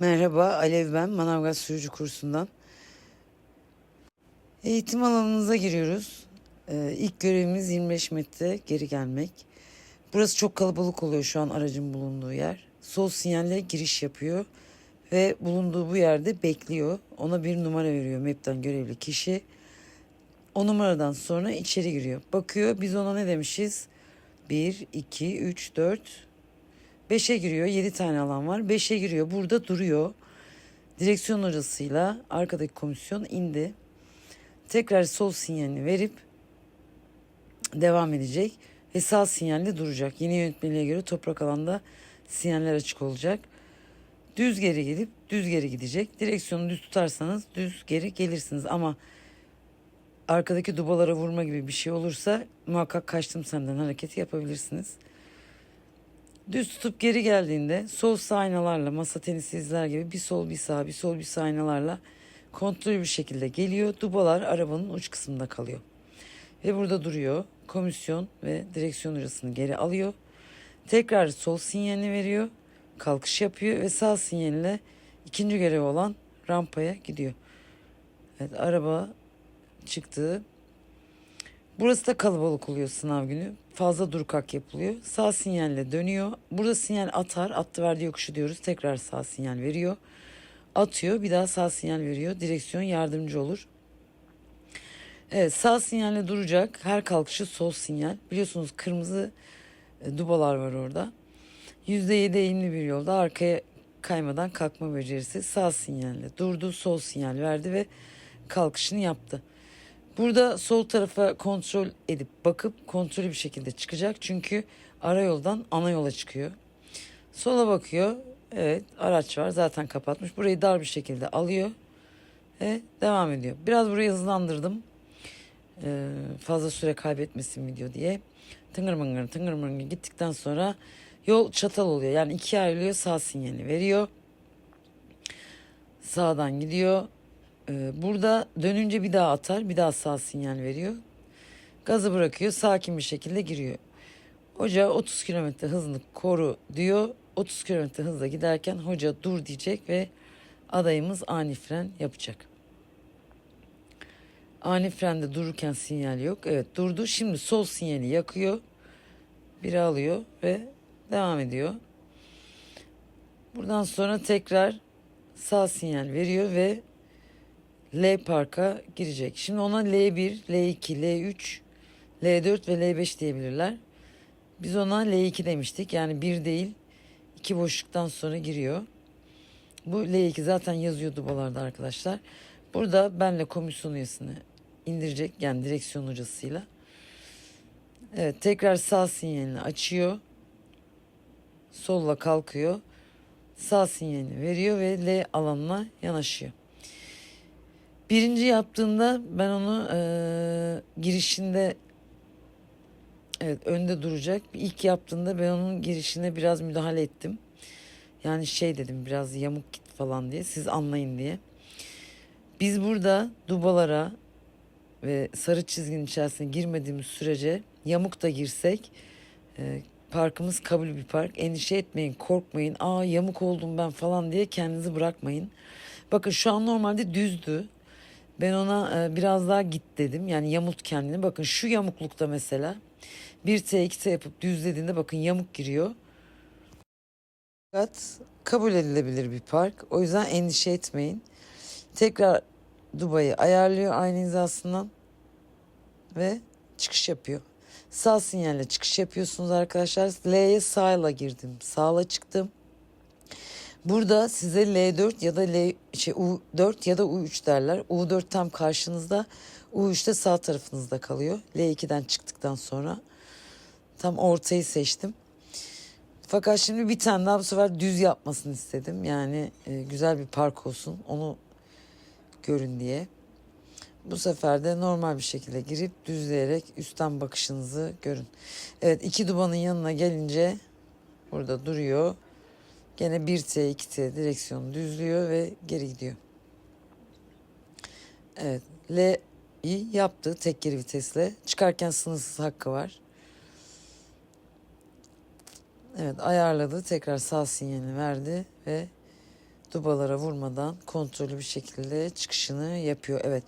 Merhaba, Alev ben, Manavgat Sürücü kursundan. Eğitim alanınıza giriyoruz. Ee, ilk görevimiz 25 metre geri gelmek. Burası çok kalabalık oluyor şu an aracın bulunduğu yer. Sol sinyalle giriş yapıyor ve bulunduğu bu yerde bekliyor. Ona bir numara veriyor MEP'ten görevli kişi. O numaradan sonra içeri giriyor. Bakıyor biz ona ne demişiz? 1, 2, 3, 4, 5'e giriyor. 7 tane alan var. 5'e giriyor. Burada duruyor. Direksiyon hocasıyla arkadaki komisyon indi. Tekrar sol sinyalini verip devam edecek ve sağ sinyalle duracak. Yeni yönetmeliğe göre toprak alanda sinyaller açık olacak. Düz geri gidip düz geri gidecek. Direksiyonu düz tutarsanız düz geri gelirsiniz ama arkadaki dubalara vurma gibi bir şey olursa muhakkak kaçtım senden hareketi yapabilirsiniz. Düz tutup geri geldiğinde sol sağ aynalarla masa tenisi izler gibi bir sol bir sağ bir sol bir sağ aynalarla kontrollü bir şekilde geliyor. Dubalar arabanın uç kısmında kalıyor. Ve burada duruyor. Komisyon ve direksiyon hocasını geri alıyor. Tekrar sol sinyalini veriyor. Kalkış yapıyor ve sağ sinyalle ikinci görevi olan rampaya gidiyor. Evet araba çıktı. Burası da kalabalık oluyor sınav günü. Fazla dur kalk yapılıyor. Sağ sinyalle dönüyor. Burada sinyal atar. Attı verdi yokuşu diyoruz. Tekrar sağ sinyal veriyor. Atıyor. Bir daha sağ sinyal veriyor. Direksiyon yardımcı olur. Evet sağ sinyalle duracak. Her kalkışı sol sinyal. Biliyorsunuz kırmızı e, dubalar var orada. %7 eğimli bir yolda arkaya kaymadan kalkma becerisi sağ sinyalle durdu. Sol sinyal verdi ve kalkışını yaptı. Burada sol tarafa kontrol edip bakıp kontrollü bir şekilde çıkacak. Çünkü ara yoldan ana yola çıkıyor. Sola bakıyor. Evet araç var zaten kapatmış. Burayı dar bir şekilde alıyor. Ve devam ediyor. Biraz burayı hızlandırdım. Ee, fazla süre kaybetmesin video diye. Tıngır mıngır tıngır mıngır gittikten sonra yol çatal oluyor. Yani ikiye ayrılıyor sağ sinyali veriyor. Sağdan gidiyor. Ee, burada dönünce bir daha atar, bir daha sağ sinyal veriyor. Gazı bırakıyor, sakin bir şekilde giriyor. Hoca 30 kilometre hızını koru diyor. 30 kilometre hızla giderken hoca dur diyecek ve adayımız ani fren yapacak. Ani frende dururken sinyal yok. Evet durdu. Şimdi sol sinyali yakıyor. Biri alıyor ve devam ediyor. Buradan sonra tekrar sağ sinyal veriyor ve L parka girecek. Şimdi ona L1, L2, L3, L4 ve L5 diyebilirler. Biz ona L2 demiştik. Yani bir değil iki boşluktan sonra giriyor. Bu L2 zaten yazıyor dubalarda arkadaşlar. Burada benle komisyon üyesini indirecek yani direksiyon hocasıyla. Evet tekrar sağ sinyalini açıyor. Solla kalkıyor. Sağ sinyalini veriyor ve L alanına yanaşıyor. Birinci yaptığında ben onu e, girişinde evet önde duracak. İlk yaptığında ben onun girişine biraz müdahale ettim. Yani şey dedim biraz yamuk git falan diye siz anlayın diye. Biz burada dubalara ve sarı çizginin içerisine girmediğimiz sürece yamuk da girsek e, parkımız kabul bir park. Endişe etmeyin, korkmayın. Aa yamuk oldum ben falan diye kendinizi bırakmayın. Bakın şu an normalde düzdü. Ben ona e, biraz daha git dedim. Yani yamult kendini. Bakın şu yamuklukta mesela 1T 2T yapıp düzlediğinde bakın yamuk giriyor. Fakat kabul edilebilir bir park. O yüzden endişe etmeyin. Tekrar Dubai'yi ayarlıyor aynı hizasından ve çıkış yapıyor. Sağ sinyalle çıkış yapıyorsunuz arkadaşlar. L'ye sağla girdim. Sağla çıktım. Burada size L4 ya da L şey U4 ya da U3 derler. U4 tam karşınızda, U3 de sağ tarafınızda kalıyor. L2'den çıktıktan sonra tam ortayı seçtim. Fakat şimdi bir tane daha bu sefer düz yapmasını istedim. Yani e, güzel bir park olsun. Onu görün diye. Bu sefer de normal bir şekilde girip düzleyerek üstten bakışınızı görün. Evet iki dubanın yanına gelince burada duruyor. Gene 1T 2T direksiyonu düzlüyor ve geri gidiyor. Evet L'yi yaptı tek geri vitesle. Çıkarken sınırsız hakkı var. Evet ayarladı tekrar sağ sinyalini verdi ve dubalara vurmadan kontrollü bir şekilde çıkışını yapıyor. Evet.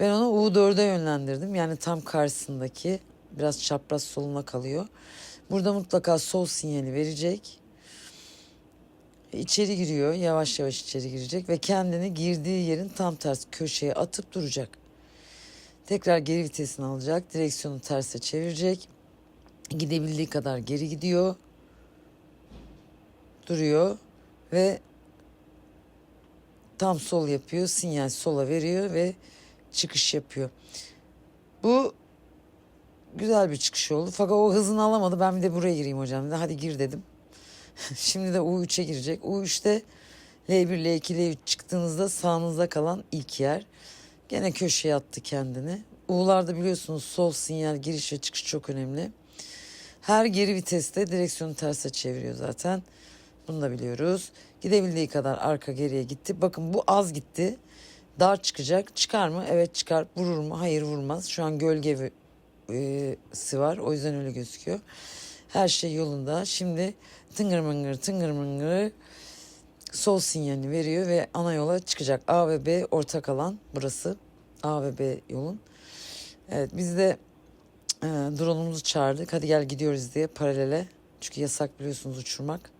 Ben onu U4'e yönlendirdim. Yani tam karşısındaki biraz çapraz soluna kalıyor. Burada mutlaka sol sinyali verecek. İçeri giriyor. Yavaş yavaş içeri girecek ve kendini girdiği yerin tam tersi köşeye atıp duracak. Tekrar geri vitesini alacak. Direksiyonu terse çevirecek. Gidebildiği kadar geri gidiyor. Duruyor ve tam sol yapıyor. Sinyal sola veriyor ve çıkış yapıyor. Bu güzel bir çıkış oldu. Fakat o hızını alamadı. Ben bir de buraya gireyim hocam. Hadi gir dedim. Şimdi de U3'e girecek. U3'te L1, L2, L3 çıktığınızda sağınızda kalan ilk yer. Gene köşeye attı kendini. U'larda biliyorsunuz sol sinyal giriş ve çıkış çok önemli. Her geri viteste direksiyonu terse çeviriyor zaten. Bunu da biliyoruz. Gidebildiği kadar arka geriye gitti. Bakın bu az gitti. Dar çıkacak. Çıkar mı? Evet çıkar. Vurur mu? Hayır vurmaz. Şu an gölge e, var. O yüzden öyle gözüküyor. Her şey yolunda. Şimdi tıngır mıngır tıngır mıngır sol sinyalini veriyor ve ana yola çıkacak. A ve B ortak alan burası. A ve B yolun. Evet biz de e, drone'umuzu çağırdık. Hadi gel gidiyoruz diye paralele. Çünkü yasak biliyorsunuz uçurmak.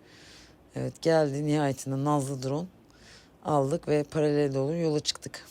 Evet geldi nihayetinde nazlı drone aldık ve paralel doğru yola çıktık.